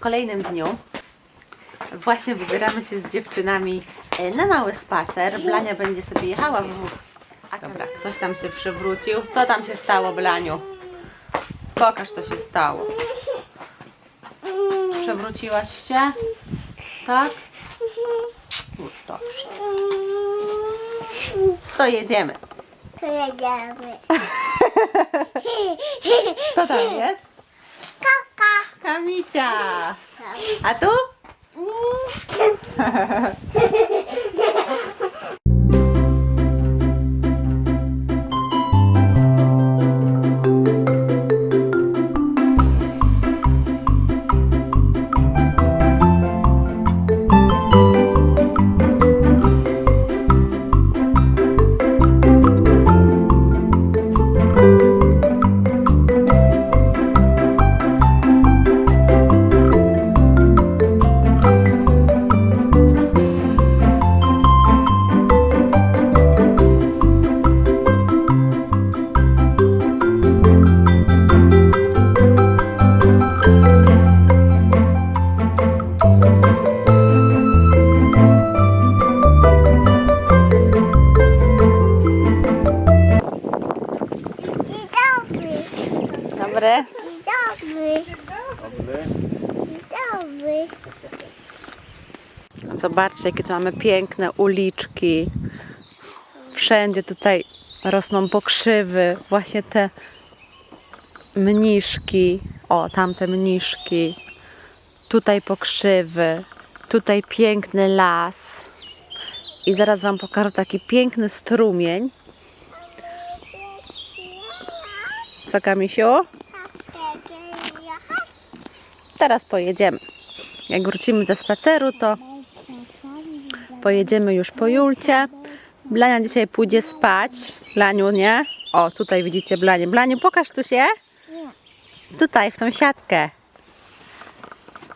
kolejnym dniu. Właśnie wybieramy się z dziewczynami e, na mały spacer. Blania będzie sobie jechała w wózku. Dobra, ktoś tam się przewrócił. Co tam się stało, Blaniu? Pokaż, co się stało. Przewróciłaś się? Tak? Już dobrze. To jedziemy. To jedziemy. Kto tam jest? Kaka. Kamisia. Zobaczcie, jakie tu mamy piękne uliczki. Wszędzie tutaj rosną pokrzywy, właśnie te mniszki. O, tamte mniszki. Tutaj pokrzywy. Tutaj piękny las. I zaraz Wam pokażę taki piękny strumień. Co, Kamisiu? Teraz pojedziemy. Jak wrócimy ze spaceru, to pojedziemy już po Julcie. Blania dzisiaj pójdzie spać. Blaniu, nie? O, tutaj widzicie Blanie. Blaniu, pokaż tu się. Tutaj, w tą siatkę.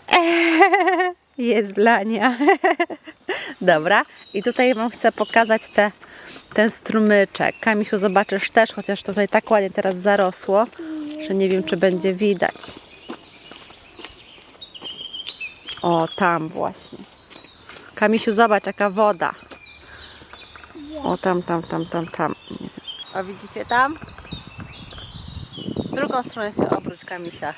Jest Blania. Dobra. I tutaj Wam chcę pokazać te, ten strumyczek. Kamisiu, zobaczysz też, chociaż tutaj tak ładnie teraz zarosło, że nie wiem, czy będzie widać. O, tam właśnie. Kamisiu, zobacz jaka woda. O, tam, tam, tam, tam, tam. A widzicie tam? W drugą stronę się obróć, Kamisia.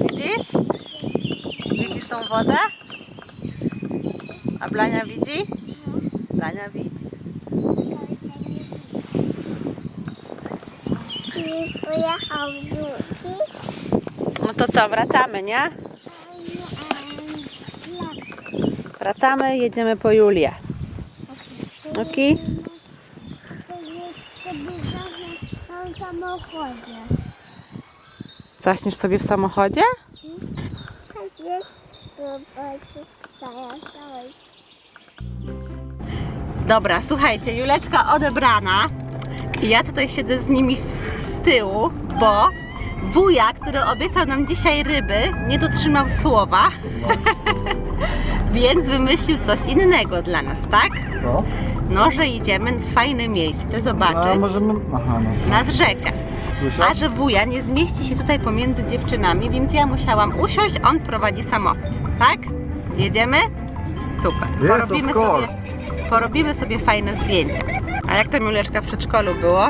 Widzisz? Widzisz tą wodę? A Blania widzi? Blania widzi. Pojechał w Luki. No to co, wracamy, nie? Wracamy, jedziemy po Julię. Ok? W samochodzie. Zaśniesz sobie w samochodzie? Dobra, słuchajcie, Juleczka odebrana. Ja tutaj siedzę z nimi z tyłu, bo wuja, który obiecał nam dzisiaj ryby, nie dotrzymał słowa. Więc wymyślił coś innego dla nas, tak? Co? No, że idziemy w fajne miejsce A zobaczyć możemy... Aha, no. nad rzekę. A że wuja nie zmieści się tutaj pomiędzy dziewczynami, więc ja musiałam usiąść, on prowadzi samochód, tak? Jedziemy? Super. Yes, porobimy, of sobie, porobimy sobie fajne zdjęcia. A jak tam Juleczka w przedszkolu było?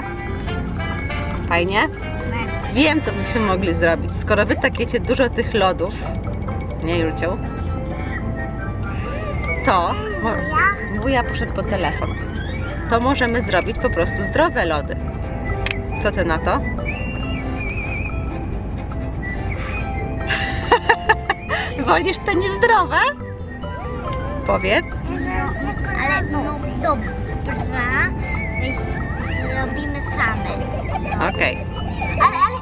Fajnie? Wiem, co byśmy mogli zrobić. Skoro wy takiecie dużo tych lodów, nie Julciu? To mo- wuja poszedł po telefon. To możemy zrobić po prostu zdrowe lody. Co ty na to? Wolisz te niezdrowe? Powiedz. Ale no dobra, zrobimy same. Okej. Ale, ale,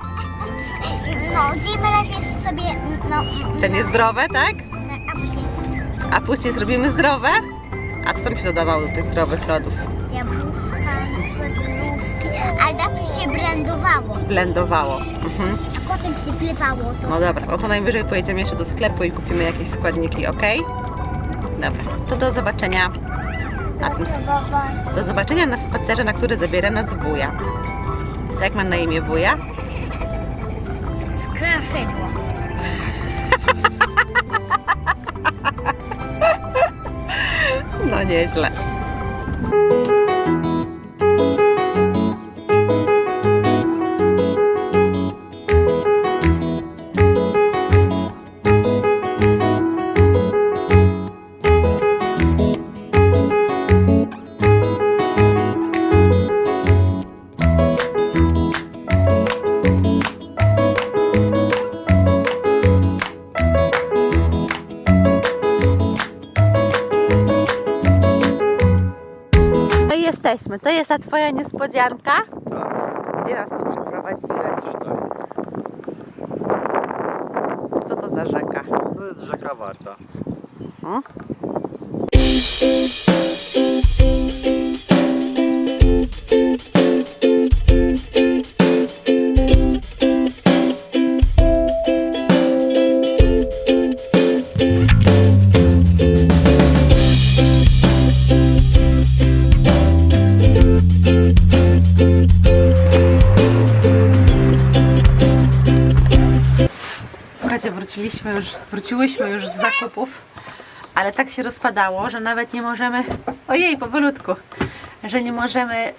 no zjemy sobie, no, Te niezdrowe, tak? A później zrobimy zdrowe? A co tam się dodawało do tych zdrowych lodów? jabłuszka, gruszki, ale najpierw się brandowało, Blendowało. Mhm. a potem się wlewało to. No dobra, no to najwyżej pojedziemy jeszcze do sklepu i kupimy jakieś składniki, ok? Dobra, to do zobaczenia na tym sp- Do zobaczenia na spacerze, na który zabiera nas wuja. Jak ma na imię wuja? 上年去了。Niespodzianka? Tak, Gdzie nas tu przyprowadziłeś? tutaj. Co to za rzeka? To jest rzeka Warta. O? Wróciliśmy już, wróciłyśmy już z zakupów, ale tak się rozpadało, że nawet nie możemy, ojej, powolutku, że nie możemy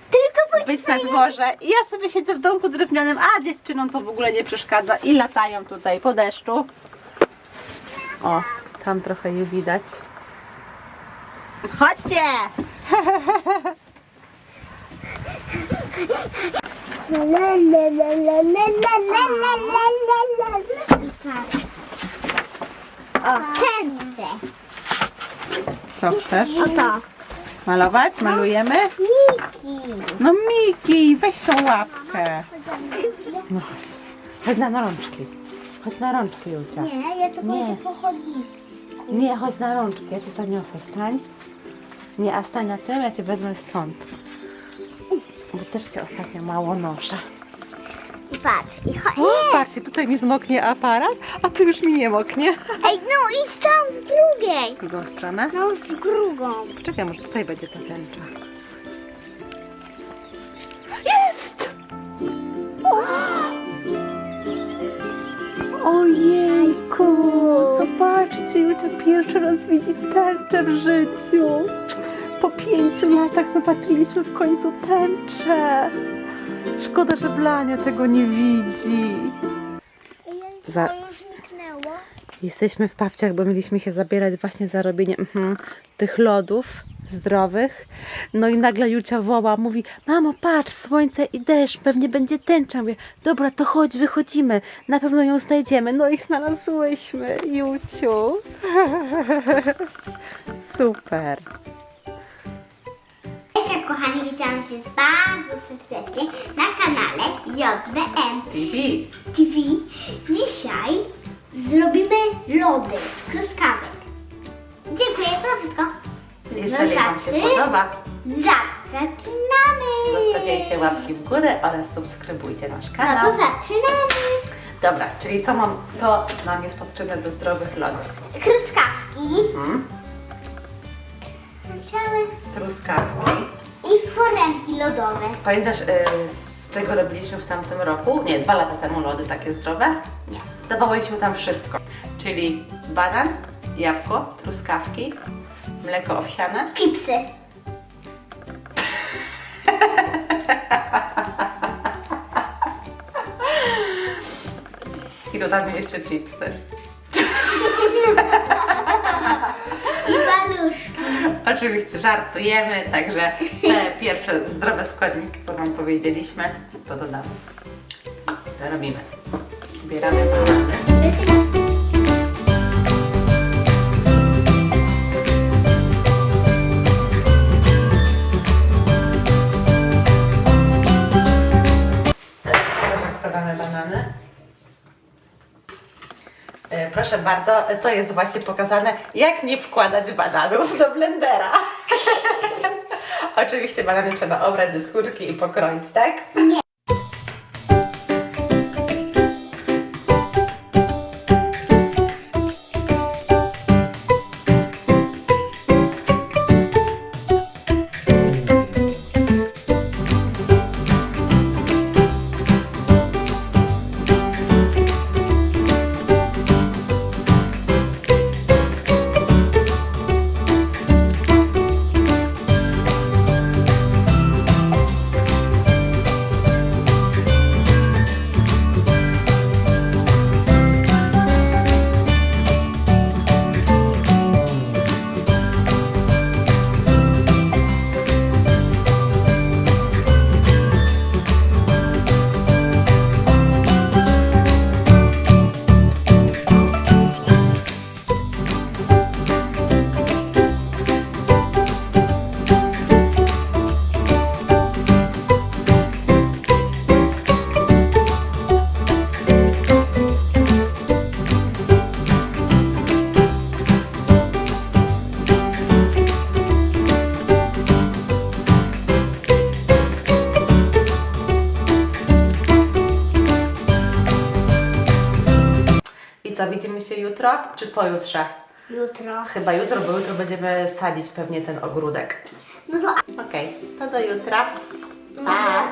być na dworze. I ja sobie siedzę w domku drewnianym, a dziewczynom to w ogóle nie przeszkadza i latają tutaj po deszczu. O, tam trochę je widać. Chodźcie! La, la, la, la, la, la, la, la, la, la. O, ten chcę. Co chcesz? Malować? Malujemy? Miki. No Miki, weź tą łapkę. No chodź. Chodź na rączki. Chodź na rączki, Jucia. Nie, ja to Nie. pójdę po chodniku. Nie, chodź na rączki, ja cię zaniosę. Stań. Nie, a stań na tym, ja cię wezmę stąd. Bo też cię ostatnio mało noszę. I patrz, i chodź. O, patrzcie, tutaj mi zmoknie aparat, a tu już mi nie moknie. Ej, no i tam z drugiej. W drugą stronę. No, z drugą. Czekaj, może tutaj będzie ta tęcza. Jest! Ojejku, zobaczcie, Julia pierwszy raz widzi tęczę w życiu. Po pięciu latach zobaczyliśmy w końcu tęczę. Szkoda, że Blania tego nie widzi. Za- To już zniknęło. Jesteśmy w papciach, bo mieliśmy się zabierać właśnie za robienie mhm, tych lodów zdrowych. No i nagle Jucia woła, mówi, mamo patrz, słońce i deszcz, pewnie będzie tęcza. Mówię, dobra, to chodź, wychodzimy, na pewno ją znajdziemy. No i znalazłyśmy, Juciu. Super. Kochani, witam się bardzo serdecznie na kanale JBM TV. TV. Dzisiaj zrobimy lody z truskawek. Dziękuję, to wszystko. Jeżeli Wam się podoba, Za- Zaczynamy. zostawiajcie łapki w górę oraz subskrybujcie nasz No kanał. to zaczynamy. Dobra, czyli co, mam, co nam jest potrzebne do zdrowych lodów? Truskawki. Całe. Truskawki. Foremki lodowe. Pamiętasz, y, z czego robiliśmy w tamtym roku? Nie, dwa lata temu lody takie zdrowe? Nie. Dawałyśmy tam wszystko, czyli banan, jabłko, truskawki, mleko owsiane, Chipsy. i dodamy jeszcze chipsy. I paluszki. Oczywiście żartujemy, także te pierwsze zdrowe składniki, co Wam powiedzieliśmy, to dodamy. To robimy. Bieramy banany. Proszę bardzo, to jest właśnie pokazane, jak nie wkładać bananów do blendera. Oczywiście banany trzeba obrać ze skórki i pokroić, tak? co, jutro czy pojutrze? Jutro. Chyba jutro, bo jutro będziemy sadzić pewnie ten ogródek. No to Okej, to do jutra. Pa!